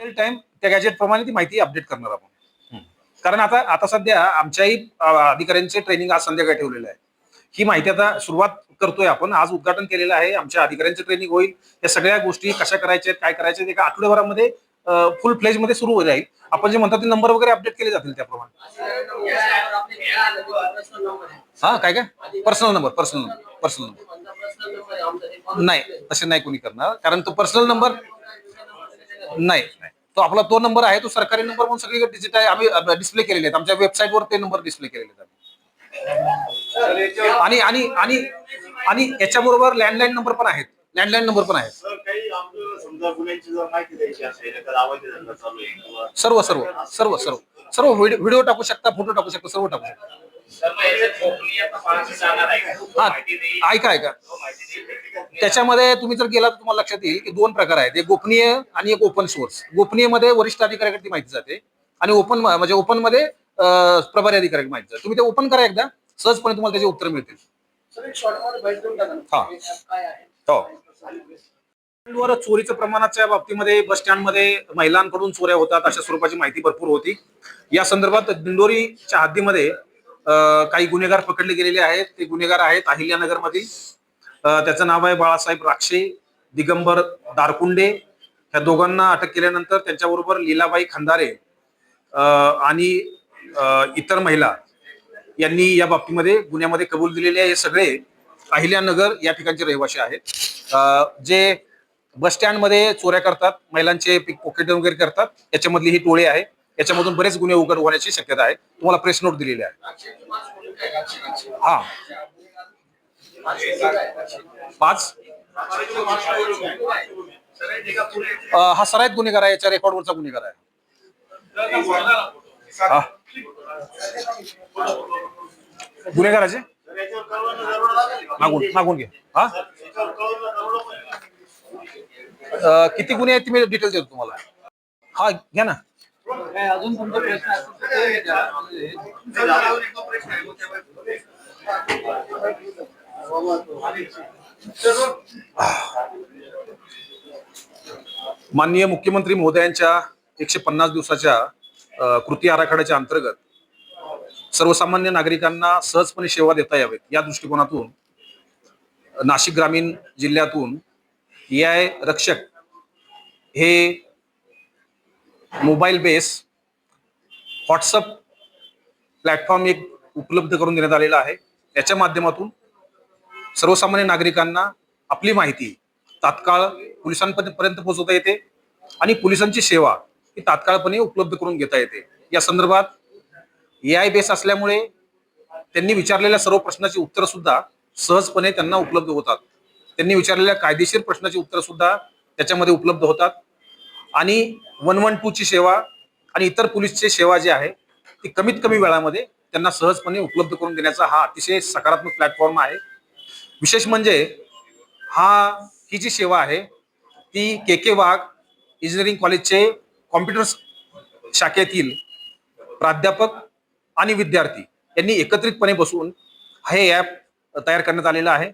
Real time त्या gadget प्रमाणे ती माहिती अपडेट करणार आपण. कारण आता आता सध्या आमच्याही अधिकाऱ्यांचे ट्रेनिंग आज संध्याकाळी ठेवलेलं आहे. ही माहिती आता सुरुवात करतोय आपण. आज उद्घाटन केलेलं आहे. आमच्या अधिकाऱ्यांचं ट्रेनिंग होईल. या सगळ्या गोष्टी कशा करायच्या काय करायच्या एका आठवड्याभरामध्ये फुल फ्लेजमध्ये सुरू राहील आपण जे म्हणतात ते नंबर वगैरे अपडेट केले जातील त्याप्रमाणे. हा काय काय? Personal number personal number personal number नाही तसे नाही कोणी करणार. कारण तो पर्सनल नंबर नाही. नाही. तो आपला तो नंबर आहे तो सरकारी नंबर म्हणून सगळीकडे डिजिटल आम्ही डिस्प्ले केलेले आहेत. आमच्या वेबसाईटवर ते नंबर डिस्प्ले केलेले आहेत आणि आणि आणि आणि याच्याबरोबर लँडलाईन नंबर पण आहेत. लँडलाईन नंबर पण आहेत. सर्व सर्व सर्व सर्व. सर्व व्हिडिओ व्हिडिओ टाकू शकता फोटो टाकू शकता सर्व टाकू शकता. हा ऐका ऐका. त्याच्यामध्ये तुम्ही जर गेला तर तुम्हाला लक्षात येईल की दोन प्रकार आहेत. एक गोपनीय आणि एक ओपन सोर्स गोपनीयमध्ये वरिष्ठ अधिकाऱ्याकडे ती माहिती जाते आणि ओपन म्हणजे ओपनमध्ये प्रभारी अधिकाऱ्याकडे माहिती जाते. तुम्ही ते ओपन करा एकदा. सहजपणे तुम्हाला त्याचे उत्तर मिळतील. हा. हो वर चोरीच्या प्रमाणाच्या बाबतीमध्ये बस स्टँडमध्ये महिलांकडून चोऱ्या होतात अशा स्वरूपाची माहिती भरपूर होती. या संदर्भात दिंडोरीच्या हद्दीमध्ये काही गुन्हेगार पकडले गेलेले आहेत. ते गुन्हेगार आहेत अहिल्यानगर मधील त्याचं नाव आहे बाळासाहेब राक्षे दिगंबर दारकुंडे. ह्या दोघांना अटक केल्यानंतर त्यांच्याबरोबर लीलाबाई खंदारे आणि इतर महिला यांनी या बाबतीमध्ये गुन्ह्यामध्ये कबूल दिलेले आहे. हे सगळे अहिल्यानगर या ठिकाणचे रहिवासी आहेत. जे बस स्टँडमध्ये चोऱ्या करतात महिलांचे पिक पॉकेट वगैरे करतात याच्यामधली ही टोळी आहे. याच्यामधून बरेच गुन्हे उघड होण्याची शक्यता आहे. तुम्हाला प्रेस नोट दिलेली आहे हा. पाच. हा सराईत गुन्हेगार आहे याच्या रेकॉर्डवरचा गुन्हेगार आहे. हा. गुन्हेगाराचे मागून मागून घे. हा? किती गुन्हे आहेत ते मी डिटेल देतो तुम्हाला. हा घ्या ना. अजून तुमचा प्रश्न असेल तर ते विचारा. माननीय मुख्यमंत्री महोदयांच्या एकशे पन्नास दिवसाच्या कृती आराखड्याच्या अंतर्गत सर्वसामान्य नागरिकांना सहजपणे सेवा देता यावेत या दृष्टिकोनातून नाशिक ग्रामीण जिल्ह्यातून ए आय रक्षक हे मोबाईल बेस व्हॉट्सअप प्लॅटफॉर्म एक उपलब्ध करून देण्यात आलेला आहे. याच्या माध्यमातून सर्वसामान्य नागरिकांना आपली माहिती तात्काळ पोलिसांपर्यंत पोहोचवता येते आणि पोलिसांची सेवा ही तात्काळपणे उपलब्ध करून घेता येते. या संदर्भात ए आय बेस असल्यामुळे त्यांनी विचारलेल्या सर्व प्रश्नाची उत्तरं सुद्धा सहजपणे त्यांना उपलब्ध होतात. त्यांनी विचारलेल्या कायदेशीर प्रश्नाची उत्तरं सुद्धा त्याच्यामध्ये उपलब्ध होतात. आणि वन वन टू ची सेवा आणि इतर पोलीसची सेवा जी आहे ती कमीत कमी वेळामध्ये त्यांना सहजपणे उपलब्ध करून देण्याचा हा अतिशय सकारात्मक प्लॅटफॉर्म आहे. विशेष म्हणजे हा ही जी सेवा आहे ती के के वाघ इंजिनिअरिंग कॉलेजचे कॉम्प्युटर शाखेतील प्राध्यापक आणि विद्यार्थी यांनी एकत्रितपणे बसून हे ॲप तयार करण्यात आलेलं आहे.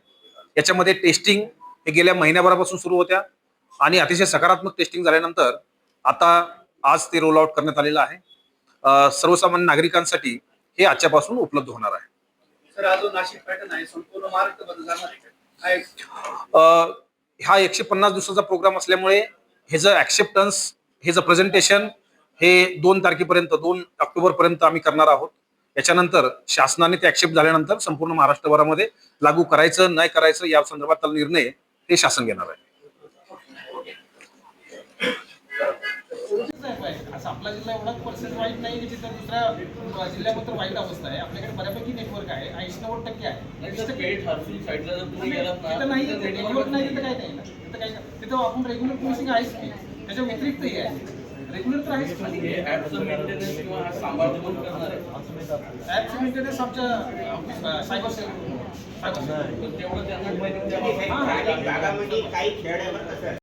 याच्यामध्ये टेस्टिंग हे गेल्या महिन्याभरापासून सुरू होत्या आणि अतिशय सकारात्मक टेस्टिंग झाल्यानंतर आता आज ते रोल आउट करण्यात आलेलं आहे. सर्वसामान्य नागरिकांसाठी हे आजच्यापासून उपलब्ध होणार आहे? हा हा एकशे पन्नास दिवसाचा प्रोग्राम असल्यामुळे हे जर ऍक्सेप्टन्स हे जर प्रेझेंटेशन हे दोन तारखेपर्यंत दोन ऑक्टोबर पर्यंत आम्ही करणार आहोत. याच्यानंतर शासनाने ते ऍक्सेप्ट झाल्यानंतर संपूर्ण महाराष्ट्रभरामध्ये लागू करायचं नाही करायचं या संदर्भात निर्णय हे शासन घेणार आहे. असं आपला जिल्हा एवढाच पर्सेंट वाईट नाही की जिथं दुसऱ्या जिल्ह्यामध्ये वाईट अवस्था आहे. आपल्याकडे बऱ्यापैकी नेटवर्क आहे. ऐंशी नव्वद टक्के आहे तिथं नाही नेटवर्क नाही तिथं काय नाही ना तिथं काय तिथं आपण रेग्युलर पोलिसिंग आहेच की. त्याच्या व्यतिरिक्तही आहे. रेग्युलर तर आहेच. ॲपचं मेंटेनन्स आमच्या सायबर सेल काही खेळ आहे बरं का सर